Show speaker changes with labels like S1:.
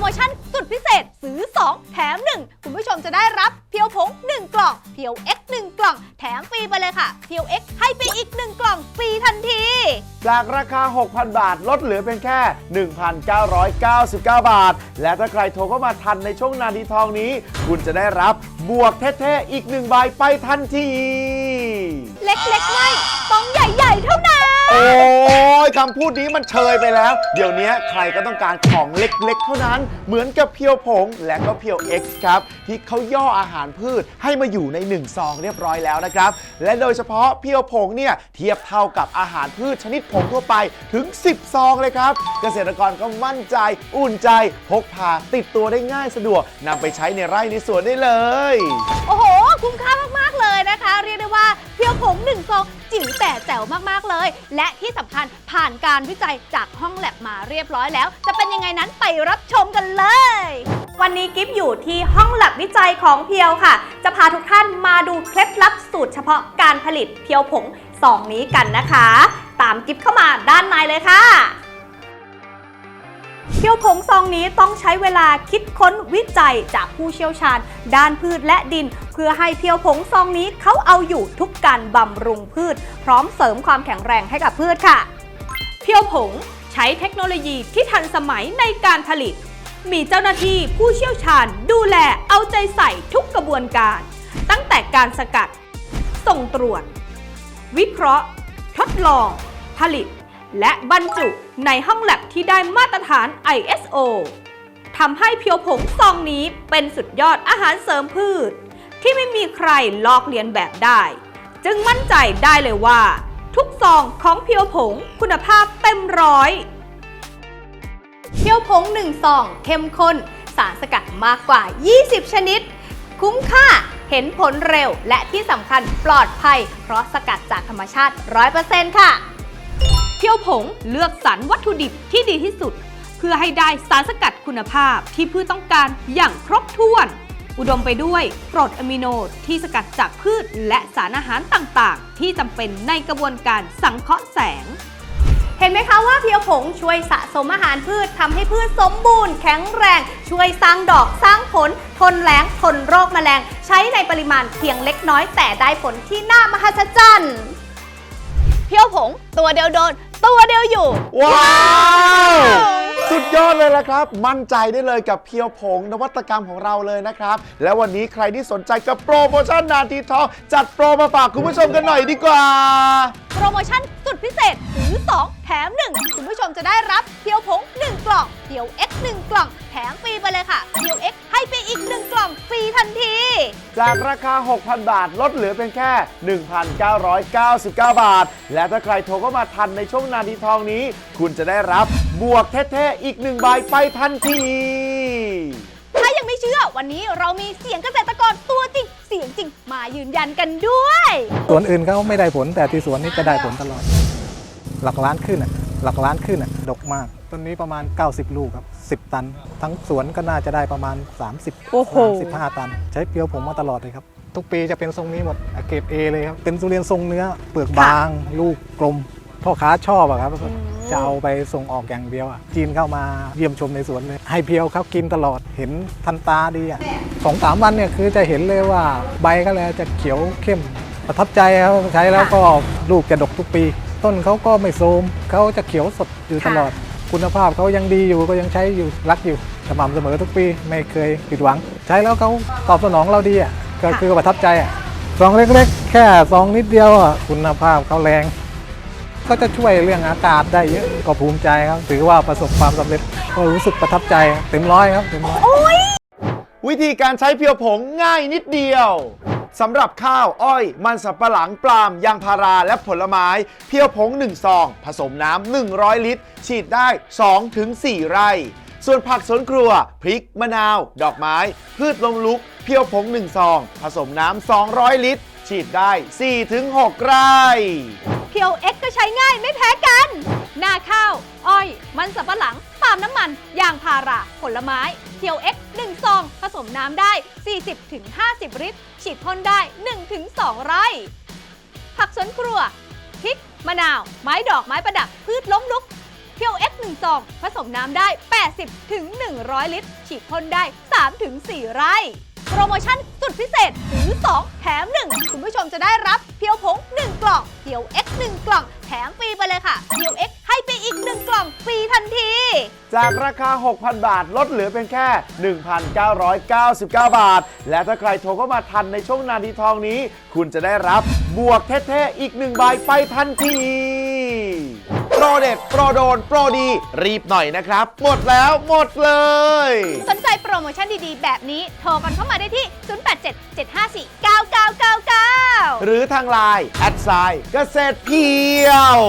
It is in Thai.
S1: โมชั่นสุดพิเศษซื้อ 2 แถม 1 คุณผู้ชมจะได้รับเพียวผง 1 กล่อง เพียว X 1 กล่อง แถมฟรีไปเลยค่ะ เพียว X ให้ไปอีก 1 กล่องฟรีทันที
S2: จากราคา 6,000 บาทลดเหลือเพียงแค่ 1,999 บาท และถ้าใครโทรเข้ามาทันในช่วงนาทีทองนี้ คุณจะได้รับบวกเท่ๆอีกหนึ่งใบไปทันที
S1: เล็กๆไม่ต้องใหญ่ๆเท่านั้น
S2: โอ้ย คำพูดนี้มันเชยไปแล้ว เดี๋ยวนี้ใครก็ต้องการของเล็กๆ เท่านั้น เหมือนกับเพียวผงและก็เพียว X ครับ ที่เขาย่ออาหารพืชให้มาอยู่ใน1ซองเรียบร้อยแล้วนะครับ และโดยเฉพาะเพียวผงเนี่ยเทียบเท่ากับอาหารพืชชนิดผงทั่วไปถึง 10 ซองเลยครับ เกษตรกรก็มั่นใจ อุ่นใจ พกพาติดตัวได้ง่ายสะดวกนำไปใช้ในไร่ในสวนได้เลย
S1: โอ้โห คุ้มค่ามาก ๆ เลยนะคะ เรียกได้ว่าเพียวผงหนึ่งซองจิ๋วแต่แจ๋วมากๆเลย และที่สำคัญผ่านการวิจัยจากห้องแลบมาเรียบร้อยแล้ว จะเป็นยังไงนั้นไปรับชมกันเลย วันนี้กิฟอยู่ที่ห้องแลบวิจัยของเพียวค่ะ จะพาทุกท่านมาดูเคล็ดลับสูตรเฉพาะการผลิตเพียวผงซองนี้กันนะคะ ตามกิฟเข้ามาด้านในเลยค่ะ เพียวผงซองนี้ต้องใช้เวลาคิดค้นวิจัยจากผู้เชี่ยวชาญ ด้านพืชและดิน เพื่อให้เพียวผงซองนี้เขาเอาอยู่ทุกการบำรุงพืช พร้อมเสริมความแข็งแรงให้กับพืชค่ะ เพียวผงใช้เทคโนโลยีที่ทันสมัยในการผลิต มีเจ้าหน้าที่ผู้เชี่ยวชาญดูแลเอาใจใส่ทุกกระบวนการ ตั้งแต่การสกัด ส่งตรวจ วิเคราะห์ ทดลอง ผลิต และบรรจุในห้องแลบที่ได้มาตรฐาน ISO ทำให้เพียวผงซองนี้เป็นสุดยอดอาหารเสริมพืช ที่ไม่มีใครลอกเลียนแบบได้ จึงมั่นใจได้เลยว่า ทุกซองของเพียวผงคุณภาพเต็มร้อยเพียวผง1ซองเข้มข้น สารสกัดมากกว่า 20 ชนิด คุ้มค่าเห็นผลเร็วและที่สำคัญปลอดภัย เพราะสกัดจากธรรมชาติ 100%ค่ะ เพียวผงเลือกสรรวัตถุดิบที่ดีที่สุด เพื่อให้ได้สารสกัดคุณภาพที่พืชต้องการอย่างครบถ้วน อุดมไปด้วยกรดอะมิโนที่สกัดจากพืชและสารอาหารต่างๆ ที่จำเป็นในกระบวนการสังเคราะห์แสง เห็นไหมคะว่าเพียวผงช่วยสะสมอาหารพืชทำให้พืชสมบูรณ์ แข็งแรง ช่วยสร้างดอกสร้างผล ทนแล้งทนโรคแมลง ใช้ในปริมาณเพียงเล็กน้อยแต่ได้ผลที่น่ามหัศจรรย์เพียวผงตัวเดียวโดน ตัวเดียวอยู่
S2: ว้าว สุดยอดเลยละครับ มั่นใจได้เลยกับเพียวผงนวัตกรรมของเราเลยนะครับ และวันนี้ใครที่สนใจกับโปรโมชั่นนาทีทองจัดโปรมาฝากคุณผู้ชมกันหน่อยดีกว่า
S1: โปรโมชั่นสุดพิเศษซื้อ2 แถม 1 คุณผู้ชมจะได้รับเพียวผง 1 กล่องเพียว X 1 กล่อง แถมฟรีไปเลยค่ะเพียว X ให้ไปอีก 1 กล่องฟรีทันที
S2: จากราคา 6,000 บาท ลดเหลือเพียงแค่ 1,999 บาท และถ้าใครโทรเข้ามาทันในช่วงนาทีทองนี้ คุณจะได้รับบวกเท่ๆอีกหนึ่งใบไปทันที
S1: ถ้ายังไม่เชื่อ วันนี้เรามีเสียงเกษตรกรตัวจริง เสียงจริง มายืนยันกันด้วย
S3: สวนอื่นเขาไม่ได้ผลแต่ที่สวนนี้จะได้ผลตลอด หลักล้านขึ้นอะ หลักล้านขึ้นอะดกมาก ต้นนี้ประมาณ 90 ลูกครับ 10 ตัน ทั้งสวนก็น่าจะได้ประมาณ 30
S1: โอ้โห
S3: 35 ตัน ใช้เปรียวผมมาตลอดเลยครับ ทุกปีจะเป็นทรงนี้หมดอะเกรดเอเลยครับ เป็นทุเรียนทรงเนื้อ เปลือกบาง ลูกกลม พ่อค้าชอบอะครับ จะเอาไปส่งออกอย่างเดียวอะจีนเข้ามาเยี่ยมชมในสวนเลย ให้เพียวเขากินตลอด เห็นทันตาดีอะสองสามวันเนี่ยคือจะเห็นเลยว่าใบก็เลยจะเขียวเข้ม ประทับใจครับ ใช้แล้วก็ลูกจะดกทุกปี ต้นเขาก็ไม่โทรมเขาจะเขียวสดอยู่ตลอด คุณภาพเขายังดีอยู่ก็ยังใช้อยู่รักอยู่สม่ำเสมอทุกปีไม่เคยผิดหวัง ใช้แล้วเขาตอบสนองเราดีอะก็คือประทับใจอะซองเล็กๆ แค่ซองนิดเดียวอะคุณภาพเขาแรงก็จะช่วยเรื่องอากาศได้เยอะก็ภูมิใจครับ ถือว่าประสบความสำเร็จก็รู้สึกประทับใจเต็มร้อยครับเต็มร้อย
S2: วิธีการใช้เพียวผงง่ายนิดเดียว สำหรับข้าว อ้อย มันสับปะหลังปลามยางพาราและผลไม้ เพียวผง 1 ซอง ผสมน้ำ 100 ลิตร ฉีดได้ 2-4 ไร่ ส่วนผักสวนครัว พริก มะนาว ดอกไม้ พืชลมลุก เพียวผง 1 ซอง ผสมน้ำ 200 ลิตร ฉีดได้ 4-6 ไร่
S1: เพียว X ก็ใช้ง่ายไม่แพ้กัน หน้าข้าว อ้อย มันสับปะหลังาล์มน้ำมัน ยางพารา ผลไม้เทียวเอ็กซอง ผสมน้ำได้ 40-50 ลิตร ฉีดพ่นได้ 1-2 ไร่ ผักสวนครัวพริก มะนาว ไม้ดอกไม้ประดับ พืชล้มลุกเทียวเอ็กซอง ผสมน้ำได้ 80ถึง100 ลิตร ฉีดพ่นได้3ถึง4ไร่ โปรโมชั่นสุดพิเศษถือ2แถม 1 คุณผู้ชมจะได้รับเพียวผง 1 กล่องเพียว X 1 กล่อง แถมฟรีไปเลยค่ะเพียว X ให้ไปอีก 1 กล่องฟรีทันที
S2: จากราคา 6,000 บาทลดเหลือเป็นแค่ 1,999 บาท และถ้าใครโทรเข้ามาทันในช่วงนาทีทองนี้ คุณจะได้รับ บวกเท่ๆอีกหนึ่งใบไปทันที โปรเด็ด โปรโดน โปรดี รีบหน่อยนะครับ หมดแล้วหมดเลย
S1: สนใจโปรโมชั่นดีๆ แบบนี้ โทรกันเข้ามาได้ที่ 087 754 9999
S2: หรือทางไลน์แอดไซน์เกษตรเพียว